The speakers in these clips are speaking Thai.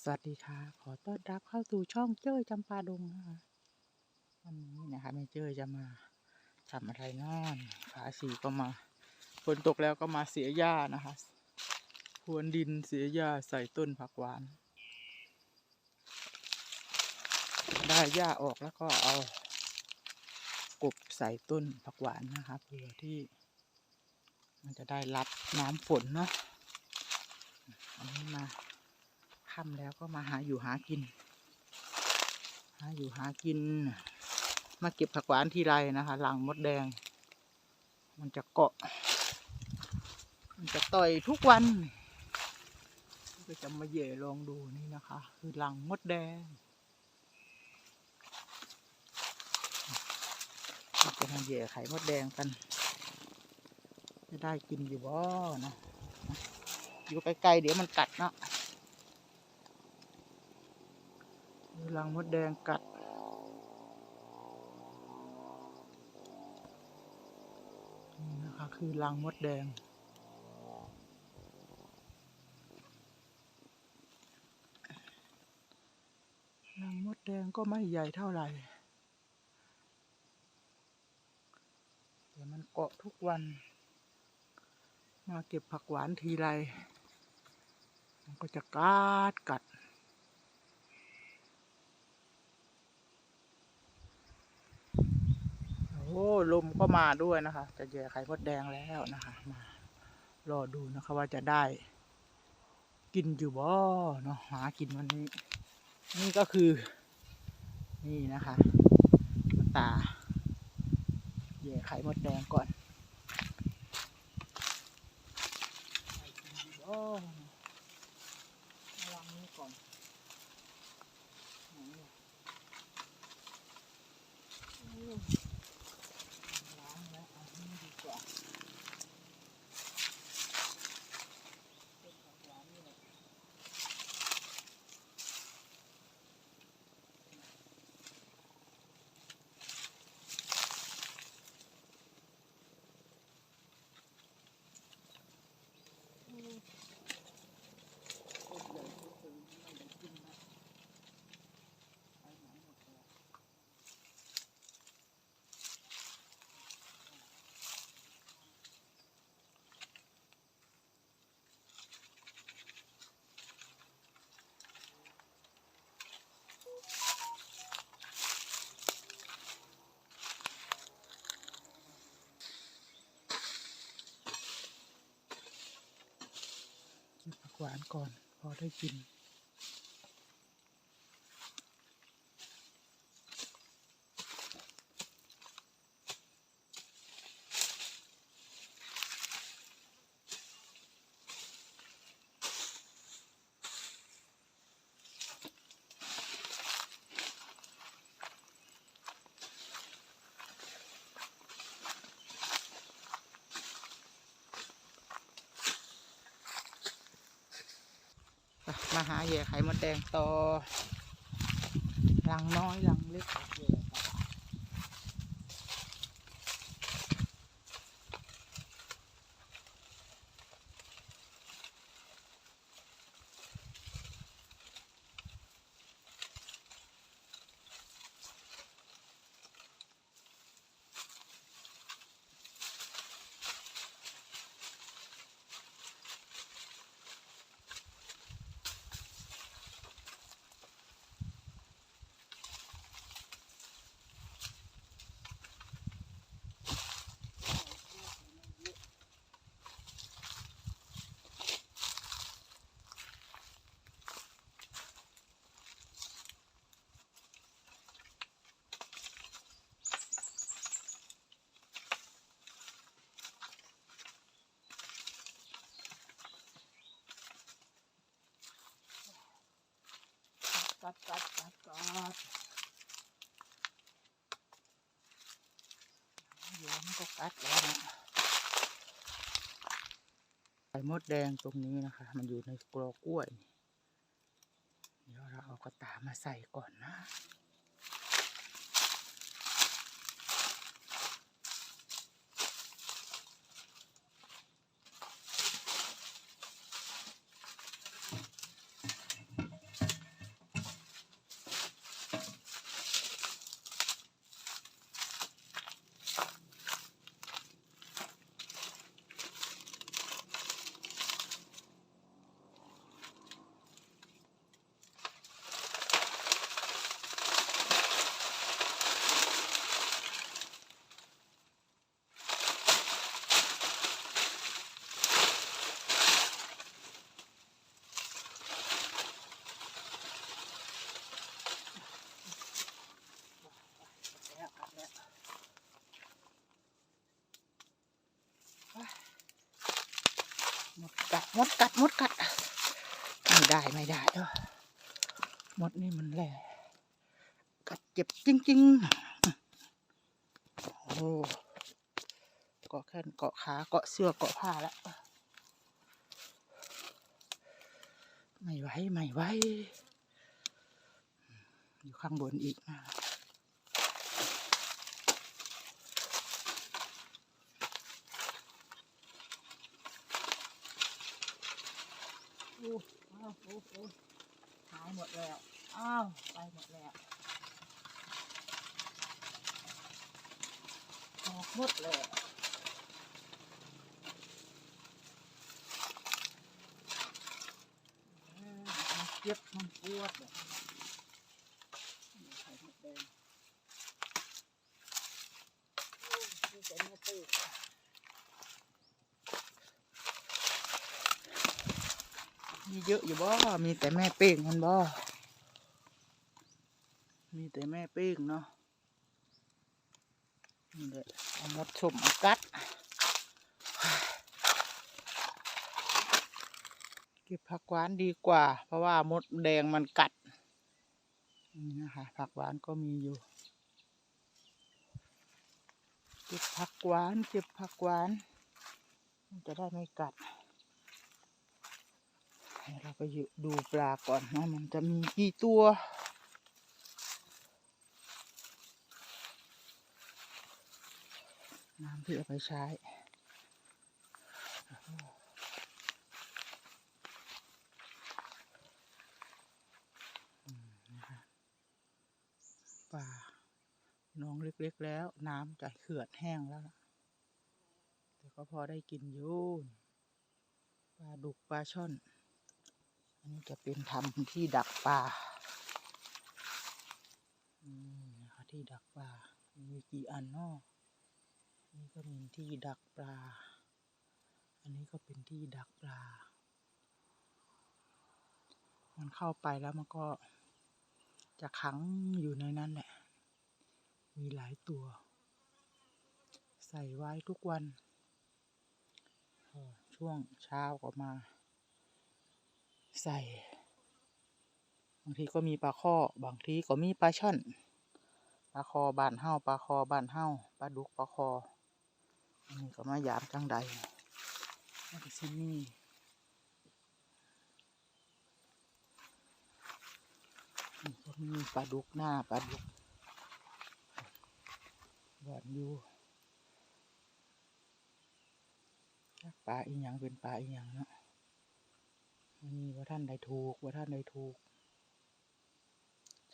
สวัสดีค่ะ ขอต้อนรับเข้าสู่ช่องเจ้ยจำปาดงนะคะวันนี้นะคะแม่เจ้ยจะมาทำอะไรนอนฝาสีก็มาฝนตกแล้วก็มาเสียหญ้านะคะพรวนดินเสียหญ้าใส่ต้นผักหวาน ได้หญ้าออกแล้วก็เอากบใส่ต้นผักหวานนะคะเพื่อที่ มันจะได้รับน้ำฝนเนาะอันนี้มา ค่ำแล้วก็มาหาอยู่หากิน หาอยู่หากิน มาเก็บผักหวานทีไรนะคะหลังมดแดง มันจะเกาะ มันจะต่อยทุกวันก็จะมาเหย่ลองดูนี่นะคะ คือหลังมดแดงจะมาเหย่ไข่มดแดงกัน จะได้กินอยู่บ่นะอยู่ไกลๆเดี๋ยวมันกัดเนาะ มี รังมดแดงกัด นี่นะคะคือรังมดแดง รังมดแดงก็ไม่ใหญ่เท่าไหร่ แต่มันเกาะทุกวัน มาเก็บผักหวานทีไร มันก็จะกัดกัด โอ้ลมก็มาด้วยนะคะ จะแย่ไข่มดแดงแล้วนะคะมารอดูนะคะว่าจะได้ กินอยู่บ่เนาะหากินวันนี้ นี่ก็คือ นี่นะคะมาตาแย่ไข่มดแดงก่อนได้กินอยู่บ่ระวังนี้ก่อนอางแล้วเอาที่นี่ดีกว่าเป็นผักหวานนี่แหละอืมต้นใหญ่ที่สุดไม่ได้กินนะไปไหนหมดแล้ว เก็บผักหวานก่อน พอได้กิน หาแย่ไข่มดแดงต่อรังน้อยรังเล็กออ กัดกัดกัดกัดเดี๋ยวมันก็กัดแล้วนะไข่มดแดงตรงนี้นะคะ มันอยู่ในกรอกล้วย เดี๋ยวเราเอากระตามาใส่ก่อนนะ เมดกัดมดกัด ไม่ได้ไม่ได้เด้อมดนี่มันแหละกัดเจ็บจริงๆ โอ้เกาะแขนเกาะขาเกาะเสื้อเกาะผ้าแล้วไม่ไหวไม่ไหวอยู่ข้างบนอีกนะ อ้าวโอ้โอ้หายหมดแล้ว อ้าว ไปหมดแล้วออกหมดแล้วเออมันเจ็บมันปวดเลยไข่มดแดงโอ้ยมีแต่เนื้อเปื่อย มีเยอะอยู่บ่ มีแต่แม่เป้งมันบ่ มีแต่แม่เป้งเนาะนี่แหละเอามดชมเอากัด เก็บผักหวานดีกว่า เพราะว่ามดแดงมันกัด นี่นะคะผักหวานก็มีอยู่ เก็บผักหวาน เก็บผักหวาน จะได้ไม่กัด เราไปอยู่ดูปลาก่อนว่ามันจะมีกี่ตัว น้ำที่เอาไปใช้ปลาน้องเล็กๆแล้ว น้ำจะเขื่อดแห้งแล้วล่ะแต่ก็พอได้กินอยู่ปลาดุกปลาช่อน อันนี้จะเป็นทำที่ดักปลาอืมนะคะที่ดักปลา มีกี่อันเนาะนี่ก็มีที่ดักปลา อันนี้ก็เป็นที่ดักปลา มันเข้าไปแล้วมันก็จะขังอยู่ในนั้นแหละ มีหลายตัว ใส่ไว้ทุกวัน ช่วงเช้าก็มา ใส่ บางทีก็มีปลาข้อบางทีก็มีปลาช่อนปลาคอบานเฮ้าปลาคอบานเฮ้าปลาดุกปลาคออันนี้ก็มายามจังใดมันก็สิมีนี่ก็มีปลาดุกหน้าปลาดุกบอนอยู่ปลาอีหยังเป็นปลาอีหยังเนาะ นนี้ว่าท่านได้ถูกว่าท่านได้ถูก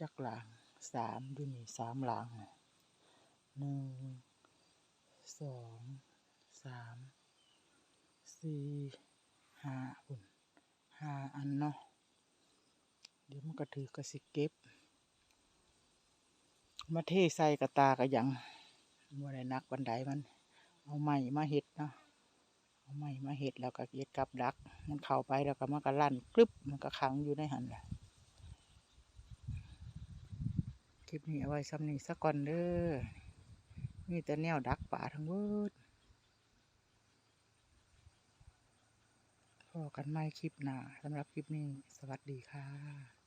จักหลางสามดูนี่สามหลางหนึ่งสองสามสี่ห้าอุ่นห้าอันเนาะเดี๋ยวมันก็ถือกระสิเก็บ มาเทใส่กระตากระยังบ่ได้นักบันไดมัน เอาไม้มาเห็ดเนาะ เอาไม้มาเห็ดแล้วก็เย็ดกับดัก มันเข้าไปแล้วก็มันก็ลั่นกรึบมันก็ขังอยู่ในหันแหละคลิปนี้เอาไว้ซ้ำนี้สักก่อนเด้อมีแต่แนวดักป่าทั้งเบิดพอกันไม่คลิปหนาสำหรับคลิปนี้ สวัสดีค่ะ